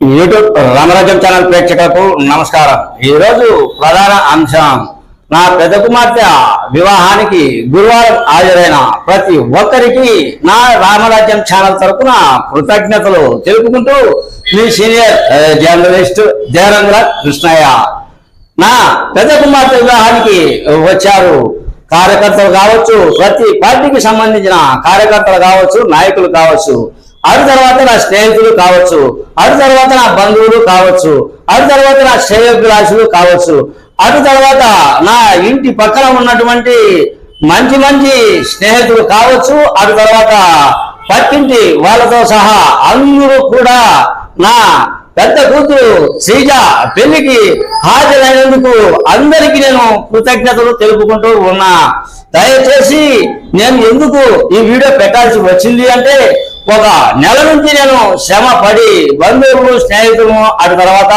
YouTube రామరాజ్యం channel ప్రేక్షకులకు నమస్కారం. ఈ రోజు ప్రధాన అంశం నా పెద్ద కుమార్తె వివాహానికి గురువారం హాజరైన ప్రతి ఒక్కరికి నా రామరాజ్యం ఛానల్ తరపున కృతజ్ఞతలు తెలుపుకుంటూ మీ సీనియర్ జర్నలిస్ట్ జయరంగ కృష్ణయ్య. నా పెద్ద కుమార్తె వివాహానికి వచ్చారు. కార్యకర్తలు కావచ్చు ప్రతి పార్టీకి సంబంధించిన కార్యకర్తలు కావచ్చు నాయకులు కావచ్చు అటు తర్వాత నా స్నేహితులు కావచ్చు అటు తర్వాత నా బంధువులు కావచ్చు అటు తర్వాత నా శ్రేయోభిలాషులు కావచ్చు అటు తర్వాత నా ఇంటి పక్కన ఉన్నటువంటి మంచి మంచి స్నేహితులు కావచ్చు అటు తర్వాత పక్కింటి వాళ్ళతో సహా అందరూ కూడా నా పెద్ద కూతురు శ్రీజ పెళ్ళికి హాజరైనందుకు అందరికీ నేను కృతజ్ఞతలు తెలుపుకుంటూ ఉన్నా. దయచేసి నేను ఎందుకు ఈ వీడియో పెట్టాల్సి వచ్చింది అంటే ఒక నెల నుంచి నేను శ్రమ పడి బంధువులు స్నేహితులు అటు తర్వాత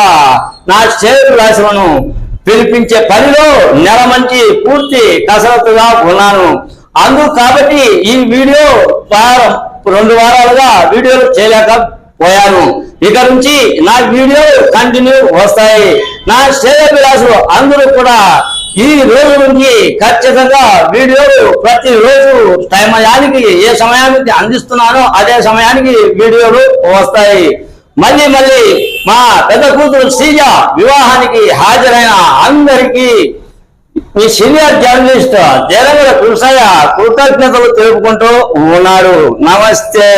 నా స్నేహితులను పిలిపించే పనిలో నెల మంచి పూర్తి కసరత్తుగా ఉన్నాను. అందుకు కాబట్టి ఈ వీడియో వారం రెండు వారాలుగా వీడియోలు చేయలేకపోయాను. ఇక నుంచి నా వీడియో కంటిన్యూ వస్తాయి. నా శ్రేయభిలాసులు అందరూ కూడా ఈ రోజు నుంచి ఖచ్చితంగా వీడియోలు ప్రతి రోజు సమయానికి ఏ సమయానికి అందిస్తున్నానో అదే సమయానికి వీడియోలు వస్తాయి. మళ్ళీ మళ్ళీ మా పెద్ద కూతురు శ్రీజ వివాహానికి హాజరైన అందరికీ ఈ సీనియర్ జర్నలిస్ట్ జయరంగ కృష్ణయ్య కృతజ్ఞతలు తెలుపుకుంటూ ఉన్నాడు. నమస్తే.